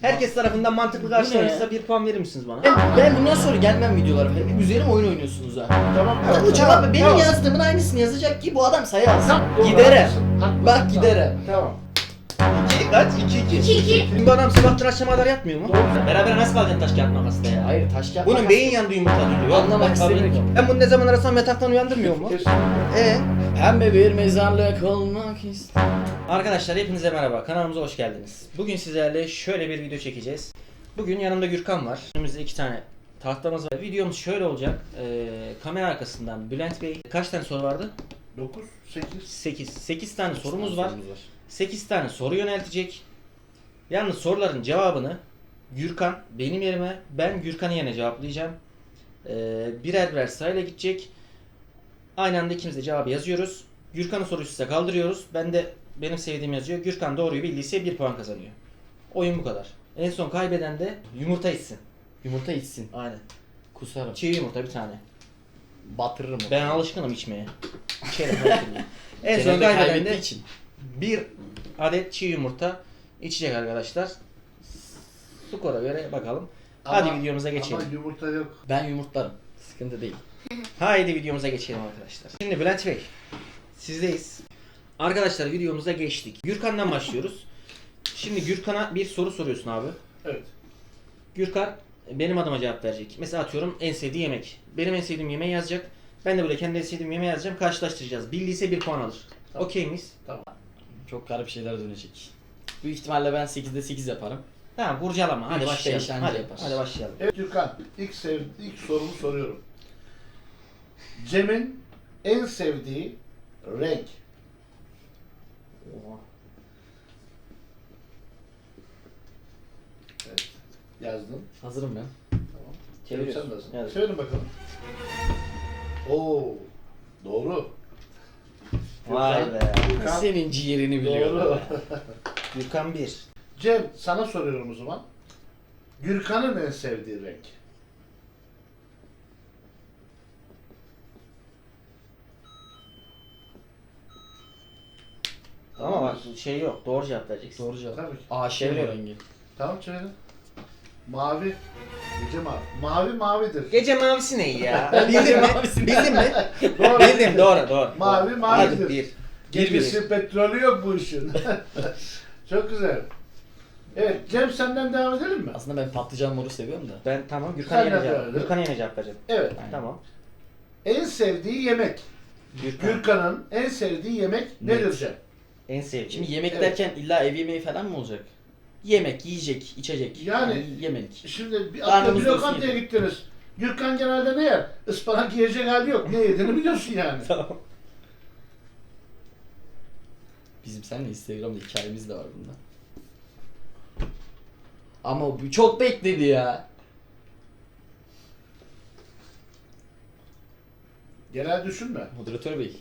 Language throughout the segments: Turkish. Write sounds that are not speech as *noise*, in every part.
Herkes tarafından mantıklı karşılanırsa bir puan verir misiniz bana? Ben, ben bundan sonra gelmem videolara. Hep üzerim oyun oynuyorsunuz ha. Tamam. Adam bu cevabı benim Tamam. yazdığımın aynısını yazacak ki bu adam. Tamam, doğru, Giderim. haklısın, haklısın. Bak giderim. Tamam. 2 kaç? 2 2. 2-2. Bu adam sabahtan akşama kadar yatmıyor mu? Doğru. Beraber nasıl kalacaksın taş kağıt makasla ya? Hayır taş kağıt Bunun beyin yandı yumurta diyor. Anlamak istemiyorum. Ben bunu ne zaman arasam yataktan uyandırmıyor mu? Kesin. Pembe bir mezarlık olmak istedim. Arkadaşlar hepinize merhaba. Kanalımıza hoş geldiniz. Bugün sizlerle şöyle bir video çekeceğiz. Bugün yanımda Gürkan var. Önümüzde iki tane tahtamız var. Videomuz şöyle olacak. Ee, kamera arkasından Bülent Bey kaç tane soru vardı? 9, 8. 8. 8 tane sorumuz var. 8 tane soru yöneltecek. Yalnız soruların cevabını Gürkan benim yerime ben Gürkan'ın yerine cevaplayacağım. Ee, birer birer sırayla gidecek. Aynı anda ikimiz de cevabı yazıyoruz. Gürkan'ın soruyu size kaldırıyoruz. Ben de benim sevdiğim yazıyor. Gürkan doğruyu bildiyse 1 puan kazanıyor. Oyun bu kadar. En son kaybeden de yumurta içsin. Yumurta içsin. Aynen. Kusarım. Çiğ yumurta bir tane. Batırırım onu. Ben alışkınım içmeye. İçerim her türlü. En son Genelde kaybeden kaybettiği de için. bir adet çiğ yumurta içecek arkadaşlar. Skora göre bakalım. Hadi videomuza geçelim. Ama yumurta yok. Ben yumurtlarım. Sıkıntı değil. Haydi videomuza geçelim arkadaşlar. Şimdi Bülent Bey, sizdeyiz. Arkadaşlar videomuza geçtik. Gürkan'dan başlıyoruz. Şimdi Gürkan'a bir soru soruyorsun abi. Evet. Gürkan benim adıma cevap verecek. Mesela atıyorum en sevdiği yemek. Benim en sevdiğim yemeği yazacak. Ben de böyle kendi en sevdiğim yemeği yazacağım. Karşılaştıracağız. Bildiyse bir puan alır. Tamam. Okey miyiz? Çok garip şeyler dönecek. Büyük ihtimalle ben 8'de 8 yaparım. Tamam burcalama. Hadi Üç başlayalım. beş anca Hadi, yapar. hadi başlayalım. Evet Gürkan, ilk, sev, ilk sorumu soruyorum. Cem'in en sevdiği renk. Evet. Yazdım. Hazırım ben. Tamam. Çeviriyorsun. Sen nasıl? Evet. Çevirin bakalım. Oo. Doğru. Vay Gürkan- be. Gürkan, Senin ciğerini biliyorum. Doğru. Gürkan 1. Cem sana soruyorum o zaman. Gürkan'ın en sevdiği renk. Ama bak şey yok. Doğru cevap vereceksin. Doğru cevap. Tabii ki. Aşığım o Çeviriyorum. rengi. Tamam çevirin. Mavi. Gece mavi. Mavi mavidir. Gece mavisi ne ya? *laughs* Gece mi? Bildin mi? *laughs* Doğru. Bildim doğru doğru. Mavi Hadi mavidir. bir. Gemisi petrolü yok bu işin. *laughs* Çok güzel. Evet Cem senden devam edelim mi? Aslında ben patlıcan moru seviyorum da. Ben tamam Gürkan'a Sen yine de cevap. böyle. Gürkan'a yine cevap vereceğim. Evet. Tamam. En sevdiği yemek. Gürkan. Gürkan'ın en sevdiği yemek nedir Net. Cem? En sevdiğim. Şimdi yemek Evet. derken illa ev yemeği falan mı olacak? Yemek, yiyecek, içecek. Yani- yemelik. Şimdi bir, Karnımız atıyorum bir doysun lokantaya yedim. gittiniz. Gürkan genelde ne yer? Ispanak yiyecek hali yok. Ne yediğini biliyorsun yani. *laughs* Tamam. Bizim seninle Instagram'da hikayemiz de var bunda. Ama bu çok bekledi ya. Genel düşünme. Moderatör bey.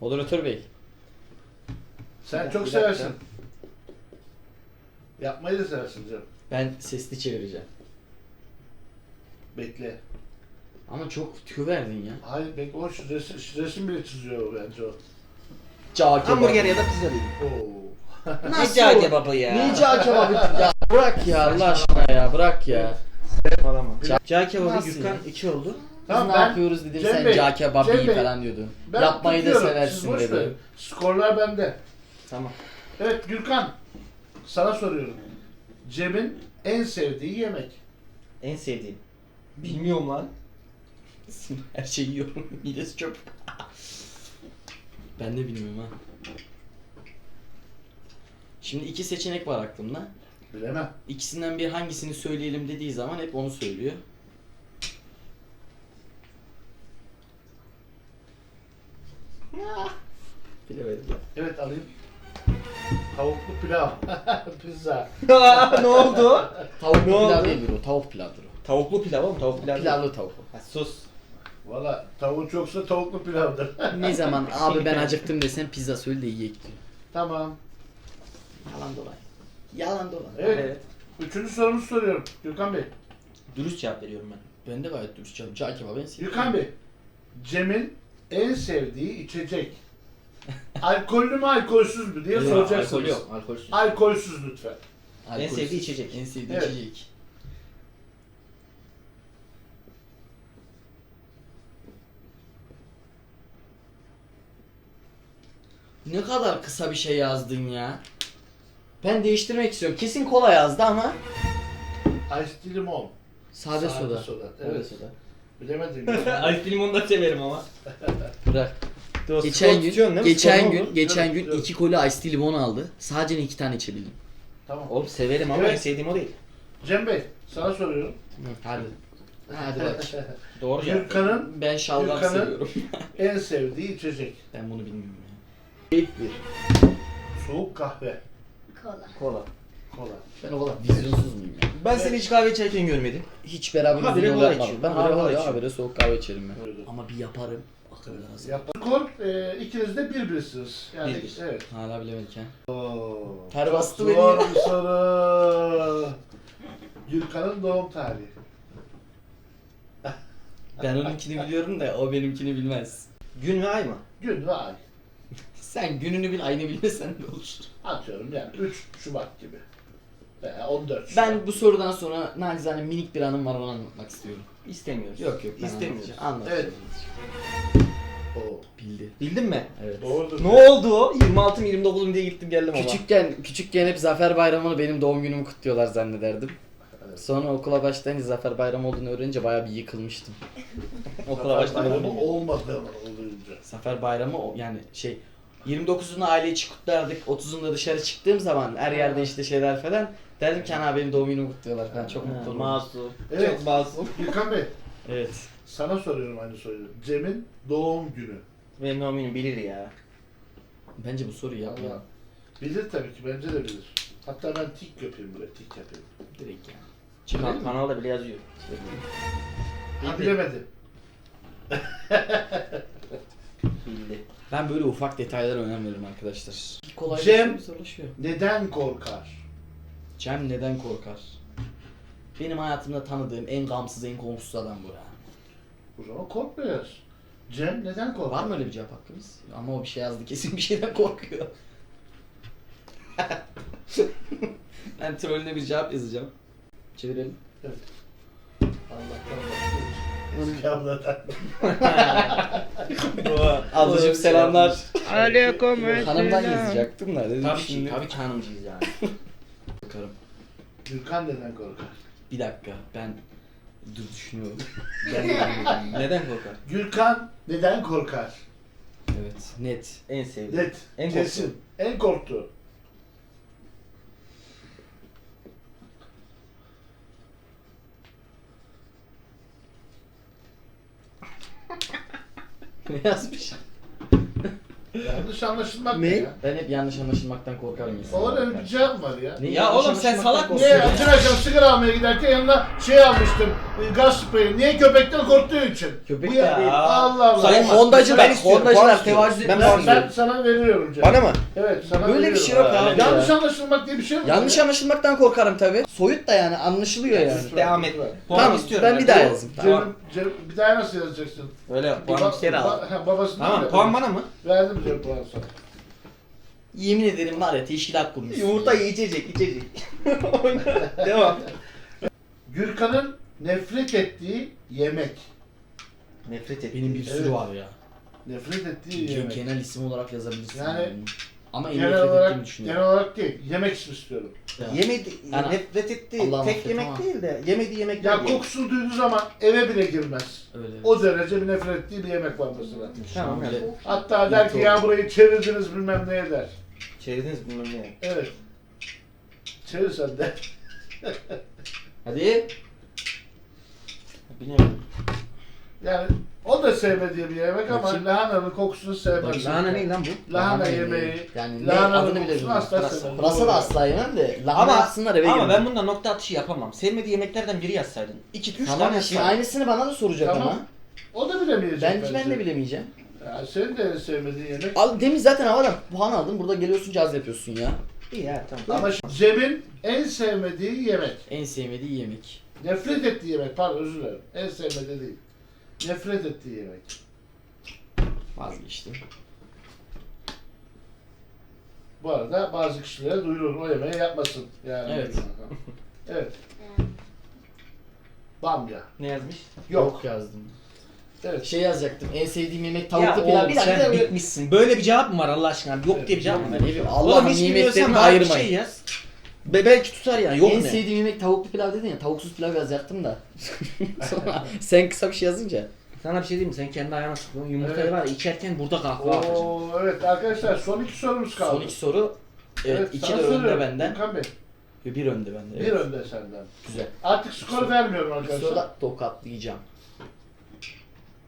Moderatör bey. Sen çok dakika. seversin. Yapmayı da seversin Cem. Ben sesli çevireceğim. Bekle. Ama çok tüyo verdin ya. Hayır bekle. O şu resim, şu resim bile çiziyor bence o. Cağ kebabı. Hamburger ya da pizza değil. Oo. *laughs* Ne cağ kebabı ya? Ne cağ kebabı? ya bırak ya Allah aşkına ya bırak ya. Saçmalama. Cağ kebabı Nasıl Gürkan ya? 2 oldu. Tamam, ne ben- yapıyoruz dedim Cem sen Bey, cağ kebabı Cem Bey, falan diyordun. Ben Yapmayı da seversin dedi. Skorlar bende. Tamam. Evet Gürkan. Sana soruyorum. Cem'in en sevdiği yemek. En sevdiğim. Bilmiyorum lan. Her şeyi yiyorum. *laughs* Midesi çöp. ben de bilmiyorum ha. Şimdi iki seçenek var aklımda. Bilemem. İkisinden bir hangisini söyleyelim dediği zaman hep onu söylüyor. Bilemedim ya. Evet alayım. Tavuklu pilav. *laughs* Pizza. ne oldu? Tavuk Ne pilav oldu? değildir o. Tavuk pilavdır o. Tavuklu pilav oğlum tavuk pilav. değil. Pilavlı tavuk. Ha, sus. Valla tavuğu çoksa tavuklu pilavdır. Ne zaman *laughs* abi ben acıktım desem pizza söyle de yiyek diyor. tamam. Yalan dolan. Yalan dolan. Evet. Evet. Üçüncü sorumuzu soruyorum. Gürkan Bey. Dürüst cevap veriyorum ben. Ben de gayet dürüst canım. Cağ kebabı en sevdiğim. Gürkan Bey. Cem'in en sevdiği içecek. Alkollü mü alkolsüz mü diye Yok, soracaksınız. Alkol yok. Alkolsüz. Alkolsüz lütfen. Alkolsüz. sevdiği içecek. En sevdiği Evet. içecek. Ne kadar kısa bir şey yazdın ya. Ben değiştirmek istiyorum. Kesin kola yazdı ama Ice limon. sade, soda. soda. Evet. Evet. soda. Bilemedim. *laughs* Ice limonu da severim ama. Bırak. Dur, Geçen gün, tutuyorsun değil mi? geçen gün, geçen gün iki koli iced tea limon aldı. Sadece iki tane içebildim. tamam. Oğlum severim ama Evet. en sevdiğim o değil. Cem Bey sana soruyorum. Hadi. Hadi bak. *laughs* Doğru cevap. Gürkan'ın Ben şalgam Gürkan'ın- seviyorum. *laughs* en sevdiği içecek. Ben bunu bilmiyorum ya. İlk bir. Soğuk kahve. Kola. Kola. Kola. Ben o kadar vizyonsuz muyum ya? Ben seni hiç kahve içerken görmedim. Hiç beraber Habire yol kola içiyorum. Ben Habire kola ya, içiyorum. habire soğuk kahve içerim ben. Öyle. Ama bir yaparım. Akıl lazım. Yap. Skor e, ikiniz de bir birsiniz. Yani Bir bir. evet. Hala bilemedik ha. Oo, Ter çok bastı zor beni. bir soru. Gürkan'ın doğum tarihi. Ben onunkini biliyorum da o benimkini bilmez. Gün ve ay mı? Gün ve ay. Sen gününü bil aynı bilmesen ne olur. Atıyorum yani 3 Şubat gibi. Veya 14 Şubat. Ben bu sorudan sonra nacizane minik bir anım var onu anlatmak istiyorum. İstemiyoruz. Yok yok ben İstemiyoruz. anlatacağım. Anlat. Evet. Oo, Bildi. Bildin mi? Evet. doğrudur. Ne oldu o? 26 29'um diye gittim geldim ama. Küçükken küçükken hep Zafer Bayramı'nı benim doğum günümü kutluyorlar zannederdim. Evet. Sonra okula başlayınca Zafer Bayramı olduğunu öğrenince bayağı bir yıkılmıştım. *laughs* okula başlamadım. Bayramı olmadı olunca. Zafer Bayramı o- yani şey 29'unu aile içi kutlardık. 30'unda dışarı çıktığım zaman her yerde işte şeyler falan. Derdim ki ana benim doğum günümü kutluyorlar falan. Çok mutlu oldum. Masum. Evet. Çok masum. Gürkan Bey Evet. Sana soruyorum aynı soruyu. Cem'in doğum günü. Benim doğum günüm bilir ya. Bence bu soruyu. Allah. Bilir tabii ki bence de bilir. Hatta ben tik yapayım böyle tik yapayım. Direkt yani. Kan- kanalda bile yazıyor. Ha bilemedi. Bildi. Ben böyle ufak detaylara önem veririm arkadaşlar. Kolay Cem- zorlaşıyor. Neden korkar? Cem neden korkar? Benim hayatımda tanıdığım en gamsız, en komşusuz adam bu ya. O zaman korkmuyoruz. Cem neden korkar? Var mı öyle bir cevap hakkımız? Ama o bir şey yazdı kesin bir şeyden korkuyor. *laughs* ben trollüne bir cevap yazacağım. Çevirelim. Allah'tan başlıyoruz. Eski abladan. *laughs* Ablacım selamlar. Aleyküm Hanımdan yazacaktım da dedim Tabii ki, şimdi. tabii ki hanımcıyız yani. *laughs* Bakarım. Gürkan neden korkar? Bir dakika ben dur düşünüyorum. *laughs* ben de. Neden korkar? Gürkan neden korkar? Evet net. En sevdiğim. Net. En kesin. En korktuğu. *laughs* Ne yazmış? Yanlış anlaşılmak Ne? ne? ya? Ben hep yanlış anlaşılmaktan korkarım insan. O öyle bir cevap var ya. Ne, Ya yanlış oğlum sen anlaşılmaktan salak mısın Niye? Dün akşam sigara almaya giderken yanına şey almıştım. e, Gaz spreyi. Niye? Köpekten korktuğu için. Köpek Bu ya. de değil. Allah Allah. Sayın Sayılmaz. Hondacılar, Ben istiyorum, puan Hondacılar tevazu Ben Ben, puan ben sana veriyorum cevap. Bana mı? Evet sana Böyle bir veriyorum. şey yok abi Yanlış ya. anlaşılmak diye bir şey yok. Yanlış ya. anlaşılmaktan korkarım tabi. Soyut da yani anlaşılıyor yani. Devam et. Puan Tamam, istiyorum. ben bir daha yazayım. Tamam. Cem, Cem, bir daha nasıl yazacaksın? Öyle yap. Ba- Puan bir kere al. ba- ha, babasından Tamam bile- puan bana mı? Verdim Cem puan sana. Yemin ederim var ya teşkilat kurmuşsun. Yumurta içecek *laughs* içecek. Devam. Gürkan'ın nefret ettiği yemek. Nefret et. Benim bir sürü Evet. var ya. Nefret ettiği yemek. Genel isim olarak yazabilirsin. Yani- Yani, Ama en Genel nefret ettiğimi olarak, genel olarak değil. Yemek istiyorum. Ya. Yemedi, Yani- nefret etti. Allah'ım Tek affet yemek ama. değil de yemediği yemek Ya kokusunu duyduğu zaman eve bile girmez. Öyle. O derece bir nefret ettiği bir yemek var mesela. Tamam Şöyle- yani. Hatta der ki ya burayı çevirdiniz bilmem neye der. Çevirdiniz bilmem ne. Evet. Çevir sen de. Hadi. Bilmiyorum. Yani o da sevmediği bir yemek ama Bakayım. lahananın kokusunu sevmez. Lahana ne lan bu? Lahana yemeği. yemeği. Yani ne Lahananın bile kokusunu bilmiyorum. asla Pırasa, sevmem. pırasa da asla yemem de lahana yapsınlar eve ama ben bundan nokta atışı yapamam. Sevmediği yemeklerden biri yazsaydın. İki, üç Tamam tane şimdi var. aynısını bana da soracak Tamam. ama. O da bilemeyecek. Ben, ben de bilemeyeceğim. Ya senin de sevmediğin yemek. Al demin zaten havadan puan aldın. Burada geliyorsun caz yapıyorsun ya. İyi ya tamam. Ama şimdi Cem'in en sevmediği yemek. En sevmediği yemek. Nefret ettiği yemek. Pardon özür dilerim. En sevmediği değil. Nefret ettiği yemek. Vazgeçtim. Bu arada bazı kişilere duyurur o yemeği yapmasın. Yani. Evet. *laughs* evet. Bamya. Ne yazmış? Yok. yazdım. Evet. Şey yazacaktım. En sevdiğim yemek Ya tavuklu pilav. oğlum Bir dakika. sen bitmişsin. Böyle bir cevap mı var Allah aşkına? Yok diye bir cevap mı var? Ne bileyim, Oğlum Allah'ın hiç bilmiyorsan nimetlerini bari bir ayırmayın. şey yaz. Be belki tutar yani. Yok en ne? sevdiğim yemek tavuklu pilav dedin ya. Tavuksuz pilav yazacaktım da. *laughs* Sonra sen kısa bir şey yazınca. Sana bir şey diyeyim mi? Sen kendi ayağına sıkıyorsun. Yumurtayı Evet. var ya içerken burada kahkaha atacaksın. Oo, evet arkadaşlar son iki sorumuz kaldı. Son iki soru. Evet, iki de önde soruyorum. benden. Gürkan Bey, Bir önde bende. bir Evet. önde senden. Güzel. Artık skor vermiyorum Bir arkadaşlar. soruda tokatlayacağım.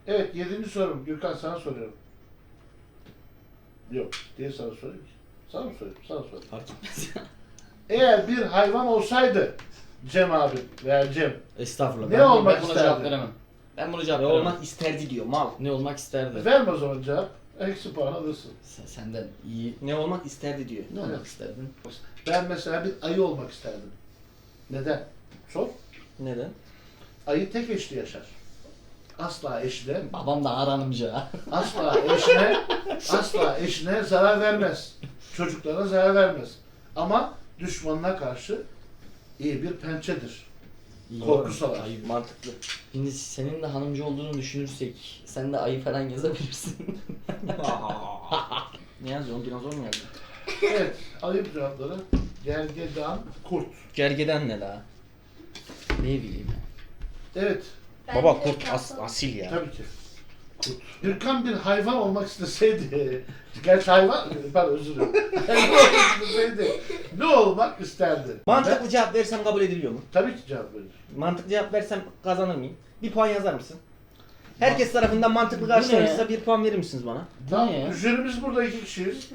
Evet yedinci sorum. Gürkan sana soruyorum. Yok diye sana sorayım ki. Sana mı sorayım? Sana sorayım. Fark etmez. Eğer bir hayvan olsaydı Cem abi veya Cem Estağfurullah. Ne ben, olmak ben buna isterdin? cevap veremem. Ben buna cevap Ne veremem. olmak isterdi diyor mal. Ne olmak isterdi? verme o zaman cevap. Eksi puan alırsın. Sen, senden iyi. Ne olmak isterdi diyor. Ne olmak Evet. isterdin? Ben mesela bir ayı olmak isterdim. Neden? Sor. Neden? Ayı tek eşli yaşar. Asla eşine, Babam da aranımcı ha. asla eşine, asla eşine zarar vermez. Çocuklarına zarar vermez. Ama düşmanına karşı iyi bir pençedir. İyi. Korku salar. Ayı. Mantıklı. Şimdi senin de hanımcı olduğunu düşünürsek sen de ayı falan yazabilirsin. *laughs* ne yazıyorsun? Dinozor mu yazdın? Evet, alayım cevapları. Gergedan, kurt. Gergeden ne la? ne bileyim. Evet, Baba kurt as asil ya. tabii ki. Kurt. Gürkan bir hayvan olmak isteseydi, *laughs* gerçi hayvan, pardon özür dilerim. *laughs* Hayvan olmak isteseydi ne olmak isterdi? Mantıklı cevap versem kabul ediliyor mu? Ben- tabii ki cevap verir. Mantıklı cevap versem kazanır mıyım? Bir puan yazar mısın? Herkes tarafından mantıklı karşılanırsa bir puan verir misiniz bana? Tamam, ya? jürimiz burada iki kişiyiz.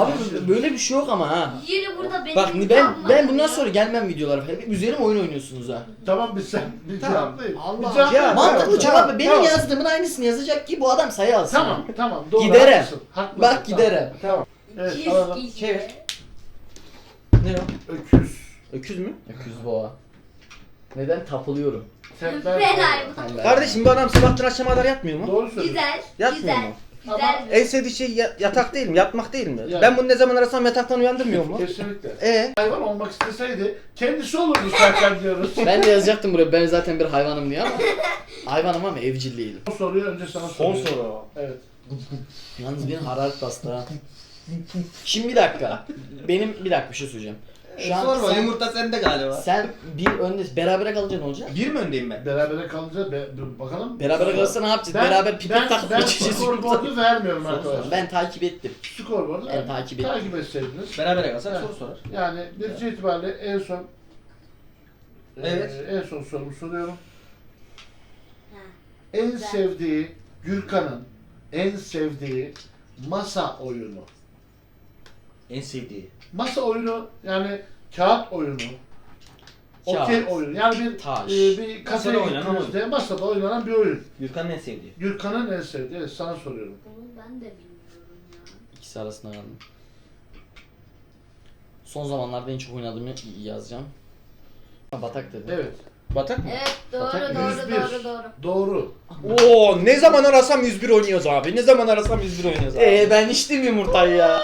Abi böyle bir şey yok ama ha. Yine burada benim Bak ben ben bundan sonra gelmem videolara. Hep Üzerim oyun oynuyorsunuz ha. Tamam biz sen bir Tamam. cevaplayın. Allah Bir cevap- Mantıklı Tamam, cevap benim tamam. yazdığımın aynısını yazacak ki bu adam sayı alsın. Tamam, tamam. Doğru, Giderim. haklısın, haklısın, Bak tamam. giderim. Tamam. Evet, alalım. Çevir. Ne o? Öküz. Öküz mü? Öküz boğa. Neden tapılıyorum? Ben hayvan. Ben- Kardeşim bu adam sabahtan akşama kadar yatmıyor mu? Doğru söylüyorsun. Güzel. Yatmıyor güzel. mu? Ama- Güzel. En sevdiği şey ya- yatak değil mi? Yatmak değil mi? Yani. Ben bunu ne zaman arasam yataktan uyandırmıyor mu? Kesinlikle. E Hayvan olmak isteseydi kendisi olurdu zaten diyoruz. *laughs* Ben de yazacaktım buraya ben zaten bir hayvanım diye ama. Hayvanım ama evcil değilim. Son soruyu önce sana Son soruyorum. soru. Evet. Yalnız benim hararet bastı ha. Şimdi bir dakika. Benim bir dakika bir şey söyleyeceğim. Şu an sen, yumurta sende galiba. sen bir önde berabere kalacaksın ne olacak? Bir mi öndeyim ben? Berabere kalınca be, dur bakalım. Berabere kalırsa ne yapacağız? Beraber pipet ben, takıp ben *laughs* geçeceğiz. skorboardu vermiyorum arkadaşlar. Ben takip ettim. Skorboardu Ben takip ettim. takip etseydiniz. Berabere kalsak Evet. soru sorar. Yani netice itibariyle en son Evet. Ee, en son sorumu soruyorum. Ha. En sevdiği Gürkan'ın en sevdiği masa oyunu. En sevdiği. Masa oyunu yani kağıt oyunu. Okey Kağıt, oyunu. Yani bir taş. e, bir kafeye Masada oynanan gittiğinizde masada oynanan bir oyun. Gürkan'ın en sevdiği. Gürkan'ın en sevdiği. Evet, sana soruyorum. Bunu ben de bilmiyorum ya. İkisi arasında kaldım. Son zamanlarda en çok oynadığımı yazacağım. Batak dedim. Evet. Batak mı? Evet doğru Batak doğru 101. doğru doğru. Doğru. Oo ne zaman arasam 101 oynuyoruz abi. Ne zaman arasam 101 oynuyoruz abi. Eee ben içtim yumurtayı ya.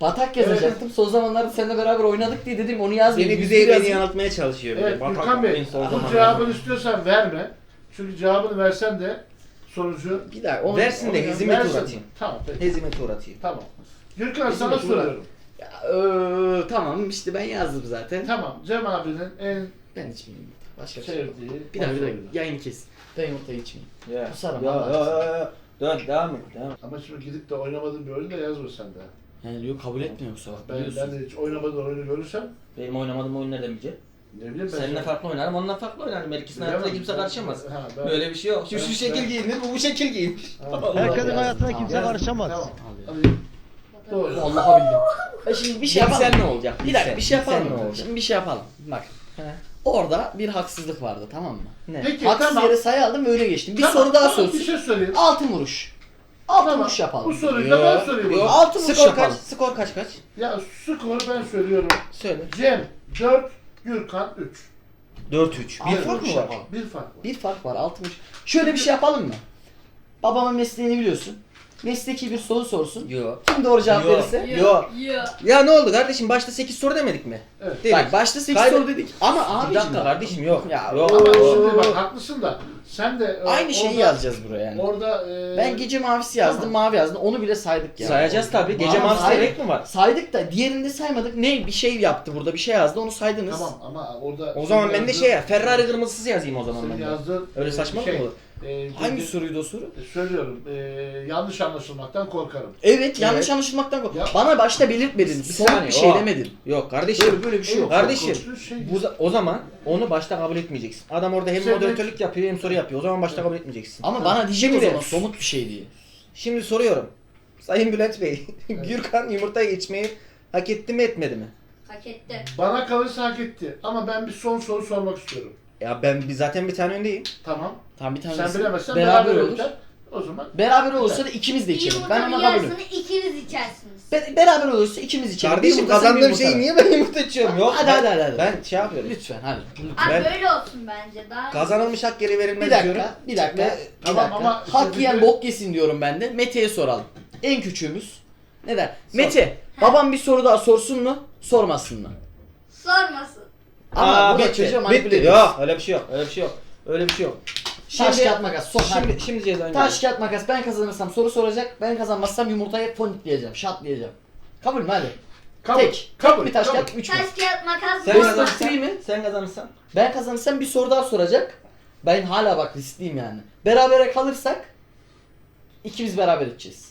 Batak yazacaktım. Son zamanlarda seninle beraber oynadık diye dedim onu yazmayayım. Beni Yüz güzel beni yanıltmaya çalışıyor. de. Evet Batak Gürkan Bey en son bu zamanlarda. cevabını istiyorsan verme. Çünkü cevabını versen de sonucu Bir dakika onu, Versin de hizmet versin. uğratayım. Tamam peki. Hezimete uğratayım. Tamam. Gürkan Hizmet sana soruyorum. Ya, eee, tamam işte ben yazdım zaten. Tamam. Cem abinin en Ben içmeyeyim. Başka bir şey yok. sevdiği Bir dakika bir dakika. oyunu. Yayını kes. Ben yumurtayı içmeyeyim. Ya. Kusarım, Ya Allah ya ya ya. Dön devam et devam et. Ama şimdi gidip de oynamadığın bir oyunu da yazma sen de. Yani yok kabul etmiyor yoksa bak Ben, biliyorsun. ben de hiç oynamadığın oyunu görürsem Benim oynamadığım oyun nereden bilecek? ne bileyim ben. Seninle farklı oynarım, onunla farklı oynarım. Her ikisinin Bilemem. hayatına kimse karışamaz. Ha, ben- Böyle bir şey yok. Şu, Ben- şu şekil ben- giyinir, bu bu şekil giyinir. Ha, *laughs* Herkesin Allah hayatına yazdım. kimse karışamaz. Tamam. Hadi. Doğru. Vallahi bildim. Ha şimdi bir şey yapalım. Bilsen ne olacak? Bir dakika bir şey Bilsen yapalım. ne mı? olacak? Şimdi bir şey yapalım. Bak. He. Orada bir haksızlık vardı tamam mı? Ne? Peki Haksız tamam. yere sayı aldım ve öne geçtim. Bir Tamam, soru daha tamam, Bir sorsun. şey söyleyeyim. Altın vuruş. Altın Tamam. vuruş yapalım. Bu soruyu da ben sorayım. Yok. Altın vuruş Skor kaç? yapalım. Skor kaç kaç? Ya skoru ben söylüyorum. Söyle. Cem 4, Gürkan 3. 4-3. Bir Altın fark vuruş mı var? yapalım. Bir fark var. Bir fark var altın vuruş. Şöyle bir şey yapalım mı? Babamın mesleğini biliyorsun. Mesleki bir soru sorsun. Yok. Kim doğru cevap Yok. verirse. Yok. Yok. Ya ne oldu kardeşim? Başta 8 soru demedik mi? Evet. Dedik. Bak başta 8 Kaybet- soru dedik. Ama Bir abicim dakika kardeşim yok. Ya, yok. Ama şimdi bak haklısın da sen de e, aynı şeyi orada- yazacağız buraya yani. Orada e, Ben gece mavisi yazdım, Tamam. mavi yazdım. Onu bile saydık ya. Sayacağız tabii. Gece mavisi saydık. gerek mi var? Saydık da diğerinde saymadık. Ne bir şey yaptı burada, bir şey yazdı. Onu saydınız. Tamam ama orada O zaman senin ben de şey ya Ferrari kırmızısı yazayım o zaman senin ben de. yazdığın, Öyle saçma şey, mı olur? e, Hangi soruydu o soru? e, söylüyorum. e, yanlış anlaşılmaktan korkarım. Evet, yanlış Evet. anlaşılmaktan kork. Ya- Bana başta belirtmedin. Bir Somut saniye, bir şey o- demedin. Yok kardeşim. Böyle böyle bir şey yok. Kardeşim şey- bu, o zaman onu başta kabul etmeyeceksin. Adam orada hem Sen- moderatörlük yapıyor hem soru yapıyor. O zaman başta kabul etmeyeceksin. Ama bana diyecek o Şimdi- zaman somut bir şey diye. Şimdi soruyorum. Sayın Bülent Bey, *laughs* Gürkan yumurtayı içmeyi hak etti mi etmedi mi? Hak etti. Bana kalırsa hak etti. Ama ben bir son soru sormak istiyorum. Ya ben bir- zaten bir tane öndeyim. Tamam. Tamam bir tane Sen bilemezsen beraber beraber olur. O zaman Beraber olursa da ikimiz de içelim. Ben Yumurtanın ona kabulüm. yarısını ikiniz içersiniz. Be- beraber olursa ikimiz içelim. Bir Kardeşim yumurta, sen bir kazandığım şeyi niye ben yumurta içiyorum? Yok. Hadi ben, hadi hadi. hadi. Ben şey yapıyorum. Lütfen hadi. Abi Ben- böyle olsun bence. Daha Kazanılmış hak geri verilmez Bir dakika, diyorum. bir dakika, Ve- bir Tamam dakika. ama Hak yiyen bir- bok yesin diyorum ben de. Mete'ye soralım. En küçüğümüz. Ne der? Mete, babam bir soru daha sorsun mu? Sormasın mı? sormasın. Ama Aa, bu da bitti, çocuğa manipüle bitti. Yok öyle bir şey yok. Öyle bir şey yok. Öyle bir şey yok. Taş Şimdi- kağıt makas sok hadi. Şimdi, şimdi ceza Taş kağıt makas ben kazanırsam soru soracak. Ben kazanmazsam yumurtaya fonikleyeceğim. Şatlayacağım. Kabul mü hadi? kabul. Tek. Kabul. Bir taş kabul. kağıt üç mü? Taş kağıt makas Sen of kazanırsan, mi? sen kazanırsan. Ben kazanırsam bir soru daha soracak. Ben hala bak riskliyim yani. Berabere kalırsak ikimiz beraber içeceğiz.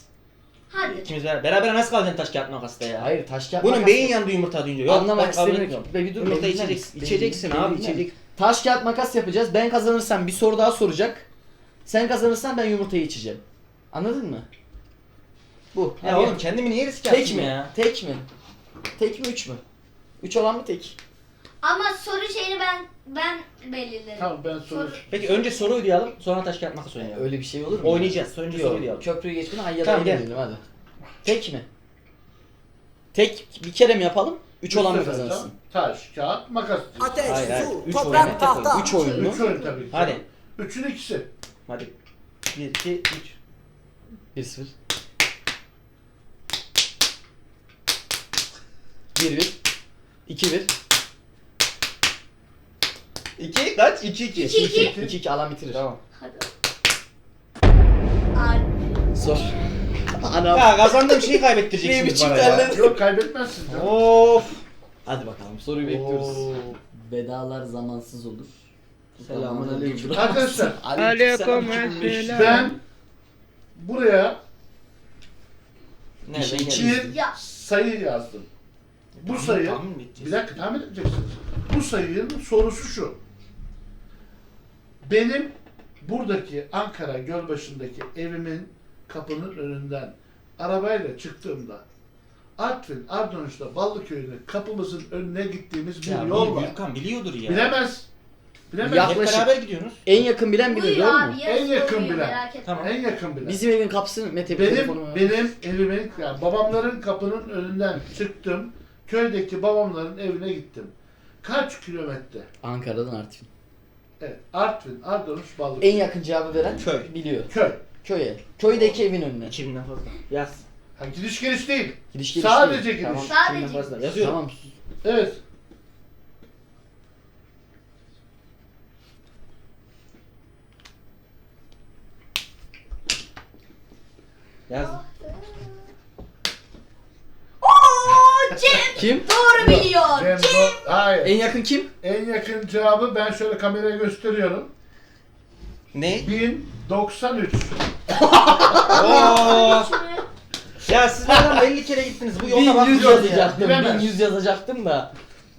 Hadi. İkimiz beraber. Beraber nasıl kalacaksın taş kağıt makasta ya? Hayır taş kağıt Bunun makas. beyin yandı yumurta deyince. Yok Anlamak ben kabul istemiyorum. etmiyorum. Be bir dur, Yumurta beni içeceksin. misin? İçeceksin Beni abi içecek. Taş kağıt makas yapacağız. Ben kazanırsam bir soru daha soracak. Sen kazanırsan ben yumurtayı içeceğim. Anladın mı? Bu. Ya Hadi oğlum kendimi niye riske tek attın mi? ya? Tek mi? Tek mi üç mü? Üç olan mı tek? Ama soru şeyini ben ben belirlerim. Tamam ben soru. Peki önce soru oynayalım sonra taş kağıt makas oynayalım. Öyle bir şey olur mu? Oynayacağız. Önce soru oynayalım. Köprüyü geçmeden hayyada Tamam, tamam, gel. hadi. Tek mi? Tek bir kere mi yapalım? Üç olan mı kazansın? Taş, kağıt, makas. Ateş, Hayır, hayır. su, Üç toprak, oyun, tahta. Üç oyun mu? Üç oyun tabii ki. Hadi. Üçün ikisi. Hadi. 1, 2, 3. 1-0. 1-1. 2-1. 2 kaç? 2, 2. İki, iki. 2-2 alan bitirir. Tamam. Hadi. Sor. Anam. Ya kazandığım şeyi kaybettireceksiniz bana ya. Yok kaybetmezsin. canım. Of. Hadi bakalım soruyu bekliyoruz. Vedalar zamansız olur. Selamun aleyküm. Arkadaşlar *laughs* Aleyküm. ben buraya Nereden şey bir Ya. sayı yazdım. Bu Tahmin- sayı tahmin mi edeceğiz? bir dakika tahmin edeceksiniz. Bu sayının sorusu şu. Benim buradaki Ankara Gölbaşı'ndaki evimin kapının önünden arabayla çıktığımda Artvin, Ardonuç'ta Ballıköy'ün kapımızın önüne gittiğimiz bir Ya yol bunu var. Gürkan biliyordur ya. Bilemez. Bilemez. Ya- Hep Yaklaşık. beraber gidiyorsunuz. En yakın bilen bilir Buyur doğru mu? abi. En yakın bilen. Tamam. En yakın bile. Bizim evin kapısını Mete bir Benim telefonu ver. benim evimin yani babamların kapının önünden çıktım. Köydeki babamların evine gittim. Kaç kilometre? Ankara'dan Artvin. Evet. Artvin, Ardanuç, Balıkesir. En yakın cevabı veren Köy. biliyor. Köy. Köye. Köydeki evin önüne. 2000'den fazla. Yaz. Ha, gidiş geliş değil. Gidiş geliş Sadece değil. gidiş. Tamam. Sadece 2000'den fazla. Yazıyorum. Tamam. Evet. Yaz. Oo, Cem Kim? doğru biliyor. Cem Do- Hayır. En yakın kim? En yakın cevabı ben şöyle kameraya gösteriyorum. Ne? 1093. Oo. Ya siz buradan 50 kere gittiniz. Bu yolda 1100 bakmıyoruz ya. yazacaktım. Bilemez. 1100 yazacaktım da.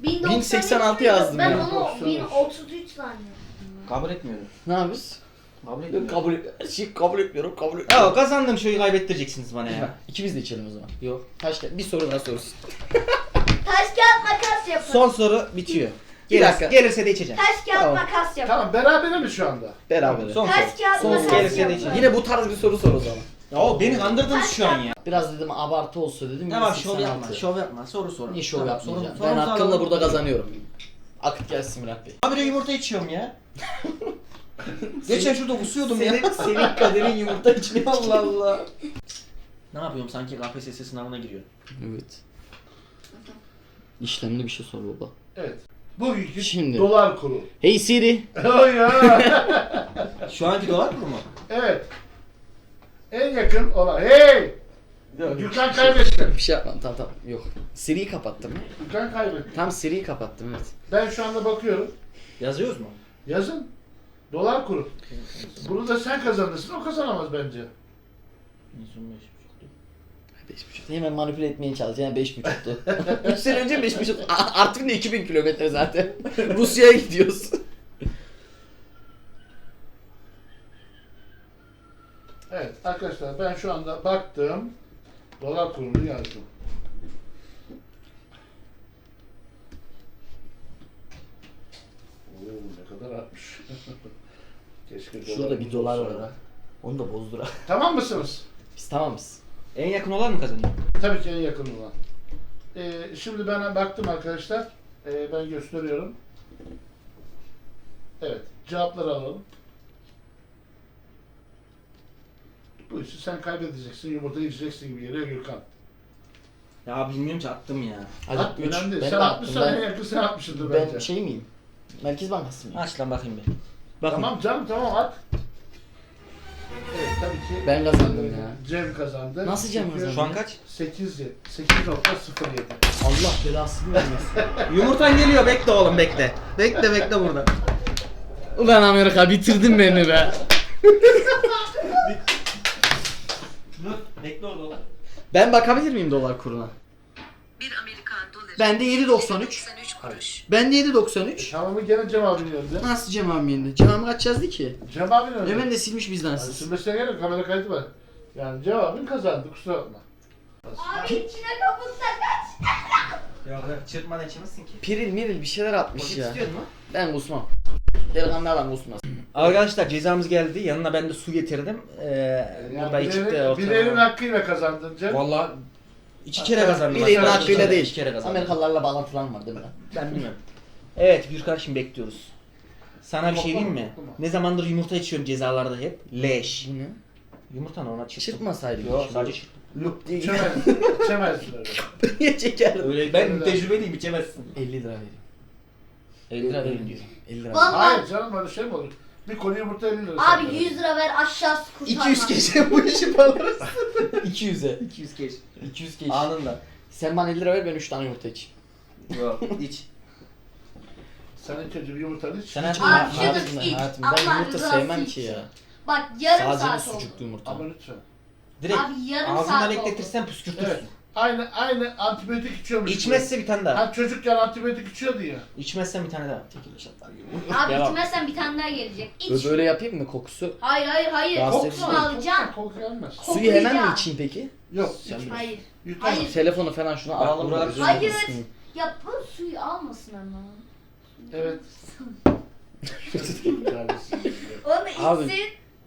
1093 1086 miydi? yazdım Ben ya. onu 1033 zannettim. Kabul etmiyorum. Ne yapıyoruz? Kabul etmiyorum. kabul. Şey kabul etmiyorum, kabul Ya etmiyorum. kazandığım şeyi kaybettireceksiniz bana ya. İkimiz de içelim o zaman. Yok. Kaç bir soru daha sorsun. Taş kağıt makas yapın. Son soru bitiyor. Bir Gelirse, dakika. gelirse de içeceğim. Taş kağıt Tamam. makas yapın. Tamam berabere mi şu anda? Beraber. Son Taş soru. kağıt Son makas gelirse de yapın. içeceğim. Yine bu tarz bir soru sor o zaman. Ya o beni kandırdınız şu an ya. Biraz dedim abartı olsa dedim. Tamam 186. şov yapma. Şov yapma. Soru sor. Niye şov Tamam, yapmayacağım? soru- ben sorunuzu hakkımla burada kazanıyorum. Akıt gelsin Murat Bey. Abi de yumurta içiyorum ya. *laughs* Geçen şurada kusuyordum ya. Senin, senin kaderin yumurta içine *laughs* Allah Allah. Ne yapıyorum sanki KPSS sınavına giriyor. Evet. İşlemli bir şey sor baba. Evet. Bugünkü Şimdi. dolar kuru. Hey Siri. *laughs* Oh ya. *laughs* Şu anki dolar kuru mu? evet. En yakın olan. Hey! Gürkan kaybetti. Bir şey yapmam tamam tamam yok. Siri'yi kapattım. Gürkan kaybetti. Tam Siri'yi kapattım evet. Ben şu anda bakıyorum. Yazıyoruz mu? Yazın. Dolar kuru. Bunu da sen kazanırsın. O kazanamaz bence. Beş buçuk. Hemen manipüle etmeye çalışacağım. Beş buçuktu. *laughs* Üç sene önce beş buçuk. A- Artık da 2000 kilometre zaten. *laughs* Rusya'ya gidiyoruz. Evet arkadaşlar ben şu anda baktım. Dolar kurunu yazdım. Oo ne kadar artmış. *laughs* Keşke Şurada bir dolar olsa. var ha. Onu da bozdur ha. Tamam mısınız? Biz tamamız. En yakın olan mı kazanıyor? Tabii ki en yakın olan. Ee, şimdi ben baktım arkadaşlar. Ee, ben gösteriyorum. Evet. Cevapları alalım. Bu işi sen kaybedeceksin, yumurta yiyeceksin gibi geliyor Gürkan. Ya bilmiyorum ki attım ya. Hadi At, üç. önemli değil. Ben Sen de 60 attım. saniye Ben, yakın sen atmışsındır ben bence. şey miyim? Merkez Bankası mıyım? Aç lan bakayım bir. Bakın. Tamam canım tamam at. Evet tabii ki. Ben kazandım ya. Cem kazandı. Nasıl Cem Çünkü kazandı? Şu an kaç? 8 8.07. Allah belasını vermesin. *laughs* Yumurtan geliyor bekle oğlum bekle. Bekle bekle burada. Ulan Amerika bitirdin beni be. Dur bekle orada oğlum. Ben bakabilir miyim dolar kuruna? Bir Amerikan doları. Bende 7.93. 93 kuruş. Bende 7.93. Tamamı gene Cem abinin önünde. Nasıl Cem abim yerinde? Cem abim kaç yazdı ki? Cem abinin önünde. Hemen de silmiş bizden Yani siz. Sürmesine gerek yok, kamera kaydı var. Yani Cem abin kazandı kusura bakma. Abi içine kapatsa kaç. Yok yok çırpmadan içemezsin ki. Piril miril bir şeyler atmış Poşet ya. istiyor mu? Ben kusmam. Delikanlı adam kusmaz. Arkadaşlar cezamız geldi. Yanına ben de su getirdim. Ee, Yani burada içip de bir elin hakkıyla kazandın Cem. Valla iki kere kazandım. Bir arkadaşlar. hakkıyla değil. İki kere kazandım. Amerikalılarla bağlantılan var değil mi lan? Ben bilmiyorum. Evet Gürkan şimdi bekliyoruz. Sana bir şey diyeyim mi? Ne zamandır yumurta içiyorum cezalarda hep. Leş. Bu ne? Yumurta normal çırptım. Çırpmasaydık. Yok sadece çırptım. Lup diye *laughs* öyle. Niye çekerdim? Öyle ben tecrübeliyim içemezsin. 50 lira vereyim. 50 lira verin diyor. 50 lira. Vallahi. Hayır canım öyle şey mi olur? Bir konu yumurta 50 lira. Abi satıyor. 100 lira ver aşağısı kurtarmaz. 200 keşe bu işi alırız. *laughs* 200'e. 200 keş. 200 keş. Anında. Sen bana 50 lira ver ben 3 tane yumurta içeyim. Yok iç. Sen ilk önce bir yumurtanı iç. Sen Hiç- aç. Abi Hayatımda- şurada iç. hayatımda Allah ben yumurta rızası sevmem için. ki ya. Bak yarım Sadece saat oldu. sucuklu yumurta. Ama lütfen. Direkt Abi yarım ağzından saat ekletirsen püskürtürsün. Evet. Aynı aynı antibiyotik içiyormuş. İçmezse bir tane daha. Ha çocukken antibiyotik içiyordu ya. İçmezsen bir tane daha. Tekil şatlar gibi. Abi *laughs* Devam. içmezsen bir tane daha gelecek. İç. Böyle yapayım mı kokusu? Hayır hayır hayır. Rahatsız Kokusunu edici. alacaksın. Koku gelmez. Suyu hemen mi Koklayacağım. içeyim peki? Yok. Sen. Hayır. Yutamaz. Hayır. Telefonu falan şunu Bak, alalım. buralar- Hayır. Ya bu suyu almasın ama. Evet. *laughs* Onu Abi, içsin.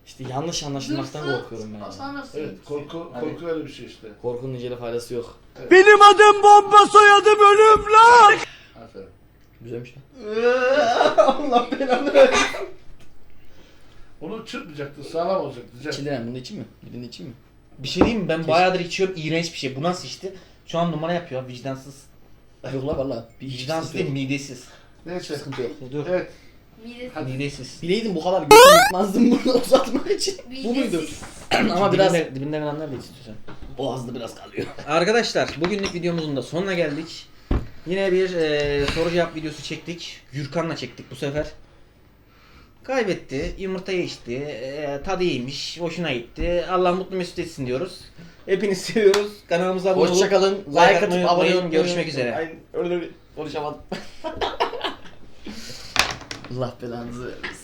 İşte yanlış anlaşılmaktan dursun, korkuyorum ben. ya. Sonra su Evet korku Hadi. korku öyle bir şey işte. Korkunun niceli faydası yok. Aferin. Güzelmiş lan. Allah belanı versin. Onu çırpmayacaktın sağlam olacaktı. Cem. İçinden bunu içeyim mi? Birini içeyim mi? Bir şey diyeyim mi? Ben bayağıdır içiyorum. İğrenç bir şey. Bu nasıl içti? Şu an numara yapıyor. Vicdansız. Yok la valla. Bir Vicdansız değil midesiz. Neyse. Sıkıntı yok. Dur. Evet. Midesiz. Midesiz. Bileydim bu kadar götümü yıkmazdım bunu *laughs* uzatmak için. Bu muydu? Midesiz. *clears throat* Ama biraz Dibinde, dibinde kalanlar da istiyorsan. boğazda biraz kalıyor. Arkadaşlar bugünlük videomuzun da sonuna geldik. Yine bir e, soru cevap videosu çektik. Gürkan'la çektik bu sefer. Kaybetti, yumurtayı içti, e, tadı iyiymiş, hoşuna gitti. Allah mutlu mesut etsin diyoruz. Hepinizi *laughs* seviyoruz. Kanalımıza abone olup Hoşçakalın. like atıp abone olun. Görüşmek üzere. Aynen öyle bir konuşamadım. *laughs* Allah belanızı vermesin.